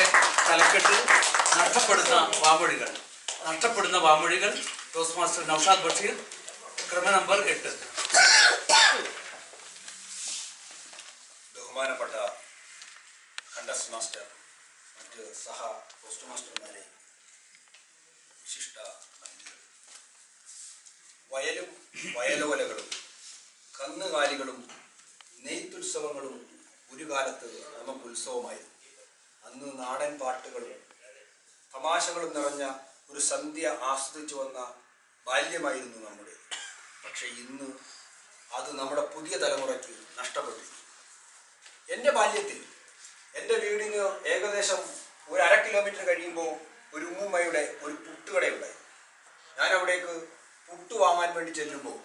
അതിന്റെ തലക്കെട്ട് നഷ്ടപ്പെടുന്ന വാമൊഴികൾ. നഷ്ടപ്പെടുന്ന വാമൊഴികൾ ടോസ് മാസ്റ്റർ നൌഷാദ് ബഷീർ ക്രമ നമ്പർ എട്ട്. ബഹുമാനപ്പെട്ട കണ്ടസ് മാസ്റ്റർ മറ്റ് സഹ പോസ്റ്റ് മാസ്റ്റർമാരെ വിശിഷ്ട വയലും വയലോലകളും കന്നുകാലികളും നെയ്ത്തുത്സവങ്ങളും ഒരു കാലത്ത് നമുക്ക് ഉത്സവമായിരുന്നു. അന്ന് നാടൻ പാട്ടുകളും തമാശകളും നിറഞ്ഞ ഒരു സന്ധ്യ ആസ്വദിച്ചു വന്ന ബാല്യമായിരുന്നു നമ്മുടെ. പക്ഷെ ഇന്ന് അത് നമ്മുടെ പുതിയ തലമുറയ്ക്ക് നഷ്ടപ്പെട്ടു എന്റെ ബാല്യത്തിൽ എന്റെ വീടിന് ഏകദേശം ഒരു അര കിലോമീറ്റർ കഴിയുമ്പോൾ ഒരു ഉമ്മുമ്മയുടെ ഒരു പുട്ടുകടയുണ്ടായി. ഞാൻ അവിടേക്ക് പുട്ട് വാങ്ങാൻ വേണ്ടി ചെല്ലുമ്പോൾ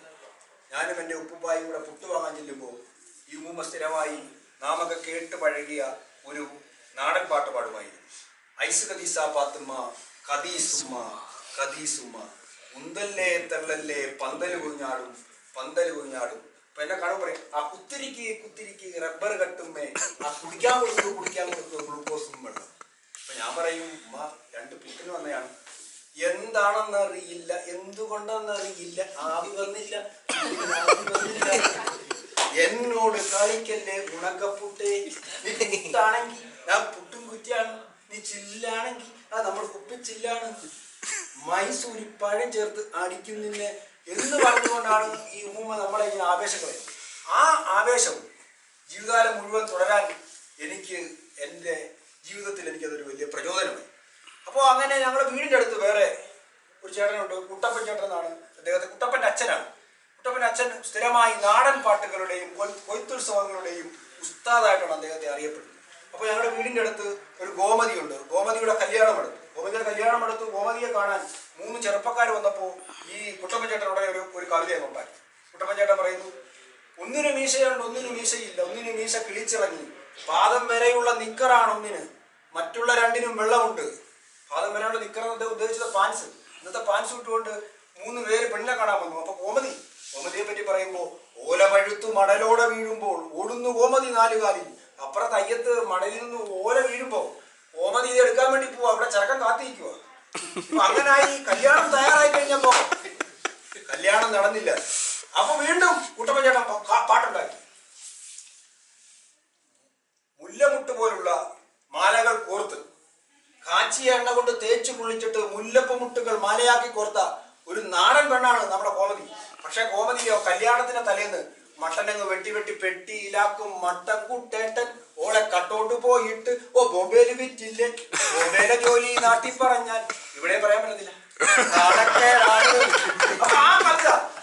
ഞാനും എന്റെ ഉപ്പുപ്പായും കൂടെ പുട്ട് വാങ്ങാൻ ചെല്ലുമ്പോൾ ഈ ഉമ്മുമ്മ സ്ഥിരമായി നാമൊക്കെ കേട്ട് പഴകിയ ഒരു നാടൻ പാട്ട് പാടുമായിരുന്നു. ഐസ് കദീസ പാത്തുമ്മ കദീസുമ്മ കദീസുമ്മ ഉന്തല്ലേ തള്ളല്ലേ പന്തൽ കുഞ്ഞാടും പന്തൽ കുഞ്ഞാടും. അപ്പൊ എന്നെ കാണും പറയും ആ കുത്തിരിക്ക് കുത്തിരിക്ക് റബ്ബർ കട്ടുമ്മേ. ആ കുടിക്കാൻ കൊടുത്തു കുടിക്കാൻ കൊടുത്തു ഗ്ലൂക്കോസും വെള്ളം അപ്പൊ ഞാൻ പറയും ഉമ്മ രണ്ട് പുട്ടിന് വന്നതാണ് എന്താണെന്നറിയില്ല എന്തുകൊണ്ടെന്നറിയില്ല ആവി വന്നില്ല എന്നോട് കളിക്കല്ലേ ഉണക്കപ്പൂട്ടേ? ആണെങ്കിൽ ഞാൻ പുട്ടും കുറ്റിയാണ്. നീ ചില്ലാണെങ്കിൽ ആ നമ്മൾ കുപ്പി ചില്ലാണ്. മൈസൂരി പഴം ചേർത്ത് അടിക്കുന്നില്ല എന്ന് പറഞ്ഞുകൊണ്ടാണ് ഈ ഉമ്മ നമ്മളെ ഇങ്ങനെ ആവേശം കളയുന്നത്. ആ ആവേശം ജീവിതകാലം മുഴുവൻ തുടരാൻ എനിക്ക് എന്റെ ജീവിതത്തിൽ എനിക്കതൊരു വലിയ പ്രചോദനമായി. അപ്പോൾ അങ്ങനെ ഞങ്ങളുടെ വീടിന്റെ അടുത്ത് വേറെ ഒരു ചേട്ടനുണ്ട്. കുട്ടപ്പൻ ചേട്ടൻ എന്നാണ് അദ്ദേഹത്തെ. കുട്ടപ്പന്റെ അച്ഛനാണ്. കുട്ടപ്പൻ അച്ഛൻ സ്ഥിരമായി നാടൻ പാട്ടുകളുടെയും കൊയ്- കൊയ്ത്തുത്സവങ്ങളുടെയും ഉസ്താദായിട്ടാണ് അദ്ദേഹത്തെ അറിയപ്പെടുന്നത്. അപ്പോൾ ഞങ്ങളുടെ വീടിന്റെ അടുത്ത് ഒരു ഗോമതിയുണ്ട്. ഗോമതിയുടെ കല്യാണം എടുത്തു ഗോമതിയുടെ കല്യാണം എടുത്തു ഗോമതിയെ കാണാൻ മൂന്ന് ചെറുപ്പക്കാർ വന്നപ്പോൾ ഈ കുട്ടപ്പൻ ചേട്ടനോടെ ഒരു ഒരു കവിതയെ ഉണ്ടാക്കി. കുട്ടമ്പൻചേട്ടൻ പറയുന്നു ഒന്നിനു മീശയുണ്ട് ഒന്നിനു മീശയില്ല. ഒന്നിനു മീശ കിളിച്ചിറങ്ങി. പാദം വരെയുള്ള നിക്കറാണ് ഒന്നിന്. മറ്റുള്ള രണ്ടിനും വെള്ളമുണ്ട്. പാദം വരെയുള്ള നിക്കർ എന്ന് ഉദ്ദേശിച്ചത് പാൻസ് ഇന്നത്തെ പാൻസ് ഇട്ടുകൊണ്ട് മൂന്ന് പേര് പെണ്ണിനെ കാണാൻ വന്നു. അപ്പൊ കോമതി കോമതിയെ പറ്റി പറയുമ്പോൾ ഓല പഴുത്തു മടലോടെ വീഴുമ്പോൾ ഓടുന്നു കോമതി നാലുകാലിൽ. അപ്പുറത്ത് തയ്യത്ത് മണലിൽ നിന്ന് ഓല വീഴുമ്പോ ഇത് എടുക്കാൻ വേണ്ടി പോവാ. അവിടെ ചെറുക്കൻ കാത്തിരിക്കുക അങ്ങനായി കല്യാണം തയ്യാറായി കഴിഞ്ഞപ്പോ കല്യാണം നടന്നില്ല. അപ്പൊ വീണ്ടും കുട്ടപ്പൻ പാട്ടുണ്ടാക്കി. മുല്ലമുട്ട് പോലുള്ള മാലകൾ കോർത്ത് കാച്ചിയ എണ്ണ കൊണ്ട് തേച്ച് കുളിച്ചിട്ട് മുല്ലപ്പമുട്ടുകൾ മാലയാക്കി കോർത്ത ഒരു നാടൻ പെണ്ണാണ് നമ്മുടെ കോമതി. പക്ഷെ കോമതിയോ കല്യാണത്തിന്റെ തലേന്ന് മട്ടനങ്ങ് വെട്ടി വെട്ടി പെട്ടിയിലാക്കും മട്ടൻ കുട്ടേട്ടൻ ഓളെ കട്ടോട്ട് പോയിട്ട് ഓ മൊബൈൽ വിറ്റില്ലേ? മൊബൈലെ ജോലി നാട്ടിൽ പറഞ്ഞാൽ ഇവിടെ പറയാൻ പറ്റത്തില്ല.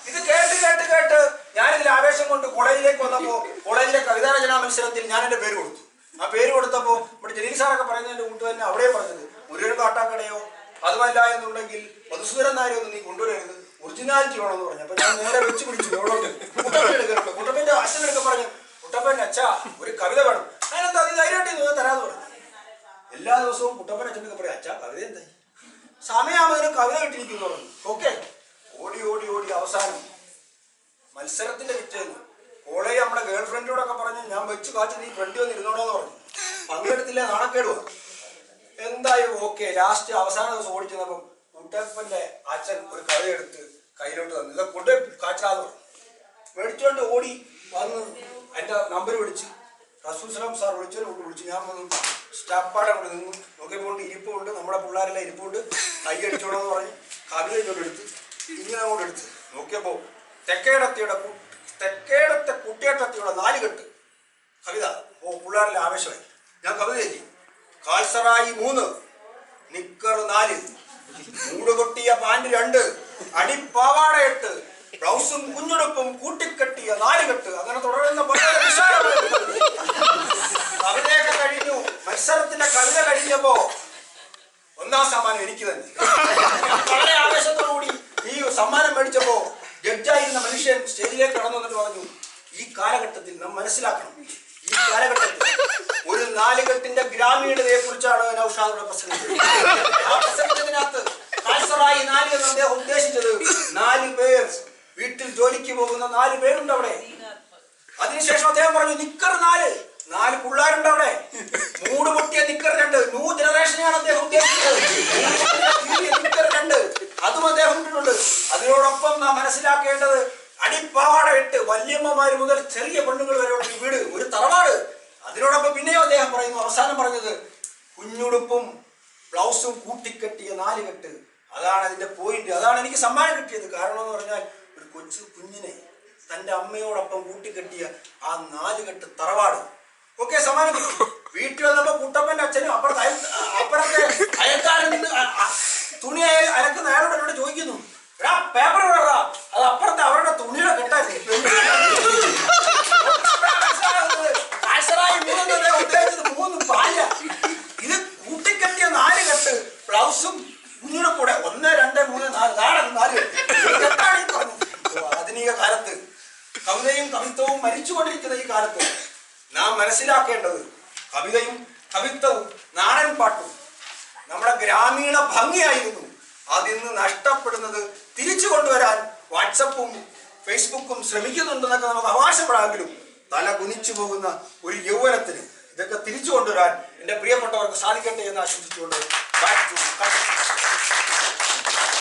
ഇത് കേട്ട് കേട്ട് കേട്ട് ഞാനിതിൽ ആവേശം കൊണ്ട് കോളേജിലേക്ക് വന്നപ്പോ കോളേജിലെ കവിതാരചനാ മത്സരത്തിൽ ഞാൻ എന്റെ പേര് കൊടുത്തു. ആ പേര് കൊടുത്തപ്പോ ഇവിടെ ജലീൽ സാറൊക്കെ പറയുന്നതിന്റെ കൂട്ട് തന്നെ അവിടെ പറഞ്ഞത് മുരുകൻ കാട്ടാക്കടയോ അതുമല്ല എന്നുണ്ടെങ്കിൽ മധുസൂരൻ നായരെ ഒന്നും നീ കൊണ്ടുവരരുത്. ഒറിജിനാലിറ്റി വേണമെന്ന് പറഞ്ഞു. അപ്പൊ ഞാൻ നേരെ വെച്ച് പിടിച്ചു എവിടെ കുട്ടപ്പൻ എടുക്കുന്നുണ്ട് കുട്ടപ്പന്റെ അച്ഛനൊക്കെ പറഞ്ഞു കുട്ടപ്പൻ അച്ഛാ ഒരു കവിത വേണം അതിനെന്താ നീ ധൈര്യമായിട്ട് നീ തരാന്ന് പറഞ്ഞു എല്ലാ ദിവസവും കുട്ടപ്പൻ അച്ഛനൊക്കെ പറയും അച്ഛാ കവിത എന്തായി? സമയമാകുന്നതിന് കവിത കിട്ടിയിരിക്കുന്നു ഓക്കെ. ഓടി ഓടി ഓടി അവസാനം. മത്സരത്തിന്റെ പിറ്റേന്ന്. കോളേജ് നമ്മുടെ ഗേൾ ഫ്രണ്ടിനോടൊക്കെ പറഞ്ഞു ഞാൻ വെച്ച് കാച്ചു നീ ഫ്രണ്ട് വന്ന് എന്ന് പറഞ്ഞു. പങ്കെടുത്തില്ല നാണക്കേടുവാ. എന്തായി? ഓക്കെ. ലാസ്റ്റ് അവസാന ദിവസം ഓടിച്ചപ്പം കുട്ടപ്പന്റെ അച്ഛൻ ഒരു കവിത എടുത്ത് കയ്യിലോട്ട് തന്നു. ഇതൊക്കെ കൊണ്ടുപോയി കാച്ചാന്ന് പറഞ്ഞു. മേടിച്ചോണ്ട് ഓടി വന്ന് എന്റെ നമ്പർ വിളിച്ച് റസൂൽ സലാം സാർ വിളിച്ചോണ്ട് വിളിച്ചു. ഞാൻ വന്നു. സ്റ്റാപ്പാടെ അവിടെ നിന്നു. നോക്കിയപ്പോൾ ഇരിപ്പുണ്ട്. നമ്മുടെ പിള്ളേരെല്ലാം ഇരിപ്പുണ്ട്. കൈ അടിച്ചോളെന്ന് പറഞ്ഞ് കവിത ഇങ്ങോട്ട് എടുത്ത് ഇങ്ങനെ അങ്ങോട്ട് എടുത്ത്. നോക്കിയപ്പോൾ തെക്കേടത്തിയുടെ തെക്കേടത്തെ കുട്ടിയേട്ടത്തിയുടെ നാല് കെട്ട്. കവിത. ഓ പിള്ളേരെല്ലാം ആവേശമായി. ഞാൻ കവിത എഴുതി. കാൽസറായി മൂന്ന്. നിക്കർ നാല്. മൂട് കൊട്ടിയ പാന്റ് രണ്ട്. അടിപ്പാവാട എട്ട്. ബ്ലൗസും കുഞ്ഞുടുപ്പും കൂട്ടിക്കെട്ടിയ നാല് കെട്ട്. അങ്ങനെ തുടരുന്ന പല വിശാലമായ ഒരു കവിത. കവിതയൊക്കെ കഴിഞ്ഞു മത്സരത്തിന്റെ കവിത കഴിഞ്ഞപ്പോ ഒന്നാം സമ്മാനം എനിക്ക് തന്നെ. വളരെ ആവേശത്തോടുകൂടി ഈ സമ്മാനം മേടിച്ചപ്പോ ജഡ്ജായിരുന്ന മനുഷ്യൻ സ്റ്റേജിലേക്ക് കടന്നു വന്നിട്ട് പറഞ്ഞു ഈ കാലഘട്ടത്തിൽ നാം മനസ്സിലാക്കണം. ഈ കാലഘട്ടത്തിൽ ഒരു നാലുകെട്ടിന്റെ ഗ്രാമീണതയെ കുറിച്ചാണ് നൌഷാദുടെ പ്രസംഗിച്ചത് ആ നാല് എന്ന് അദ്ദേഹം ഉദ്ദേശിച്ചത് നാല് പേർ വീട്ടിൽ ജോലിക്ക് പോകുന്ന നാല് പേരുണ്ട് അവിടെ അതിനുശേഷം അദ്ദേഹം പറഞ്ഞു നിക്കർ നാല്. നാല് പിള്ളേരുണ്ട് അവിടെ. മൂട് പൊട്ടിയ നിക്കർ രണ്ട്. ന്യൂ ജനറേഷനെയാണ് അദ്ദേഹം ഉദ്ദേശിച്ചത്. രണ്ട്. അതും അദ്ദേഹം ഉണ്ട് അതിനോടൊപ്പം നാം മനസ്സിലാക്കേണ്ടത് അടിപ്പാവാട ഇട്ട് വല്യമ്മമാര് മുതൽ ചെറിയ പെണ്ണുങ്ങൾ വരെ ഒരു വീട് ഒരു തറവാട്. അതിനോടൊപ്പം പിന്നെയോ അദ്ദേഹം പറയുന്നു അവസാനം പറഞ്ഞത് കുഞ്ഞുടുപ്പും ബ്ലൗസും കൂട്ടിക്കെട്ടിയ നാലുകെട്ട് അതാണ് അതിന്റെ പോയിന്റ് അതാണ് എനിക്ക് സമ്മാനം കിട്ടിയത്. കാരണം എന്ന് പറഞ്ഞാൽ ഒരു കൊച്ചു കുഞ്ഞിനെ തന്റെ അമ്മയോടൊപ്പം കൂട്ടിക്കെട്ടിയ ആ നാലുകെട്ട് തറവാട്. ഓക്കെ സമാനം വീട്ടിൽ വന്നപ്പോ കുട്ടപ്പന്റെ അച്ഛനും അപ്പുറത്തെ അപ്പുറത്തെ അയൽക്കാരൻ നിന്ന് തുണി അലക്കുന്ന അയാളോട് എന്നോട് ചോദിക്കുന്നു. എടാ പേപ്പർ വിടറാ അത് അപ്പുറത്തെ അവരുടെ തുണിയുടെ കെട്ടായിരുന്നു ഉദ്ദേശിച്ചത് മൂന്ന് പാല ഇത് കൂട്ടിക്കെട്ടിയ നാല് കെട്ട്. ബ്ലൗസും കുഞ്ഞിയുടെ കൂടെ ഒന്ന് രണ്ട് മൂന്ന് നാല് നാല് നാല് കെട്ടാണ് ഈ പറഞ്ഞത്. ആധുനിക കാലത്ത് കവിതയും കവിത്വവും മരിച്ചുകൊണ്ടിരിക്കുന്ന ഈ കാലത്ത് നാം മനസ്സിലാക്കേണ്ടത് കവിതയും കവിത്വവും നാടൻ പാട്ടും നമ്മുടെ ഗ്രാമീണ ഭംഗിയായിരുന്നു അതിന്ന് നഷ്ടപ്പെടുന്നത് തിരിച്ചു കൊണ്ടുവരാൻ വാട്സപ്പും ഫേസ്ബുക്കും ശ്രമിക്കുന്നുണ്ടെന്നൊക്കെ നമുക്ക് അവകാശപ്പെടാമെങ്കിലും തല കുനിച്ചു പോകുന്ന ഒരു യൗവനത്തിന് ഇതൊക്കെ തിരിച്ചു കൊണ്ടുവരാൻ എന്റെ പ്രിയപ്പെട്ടവർക്ക് സാധിക്കട്ടെ എന്ന് ആശംസിച്ചുകൊണ്ട്.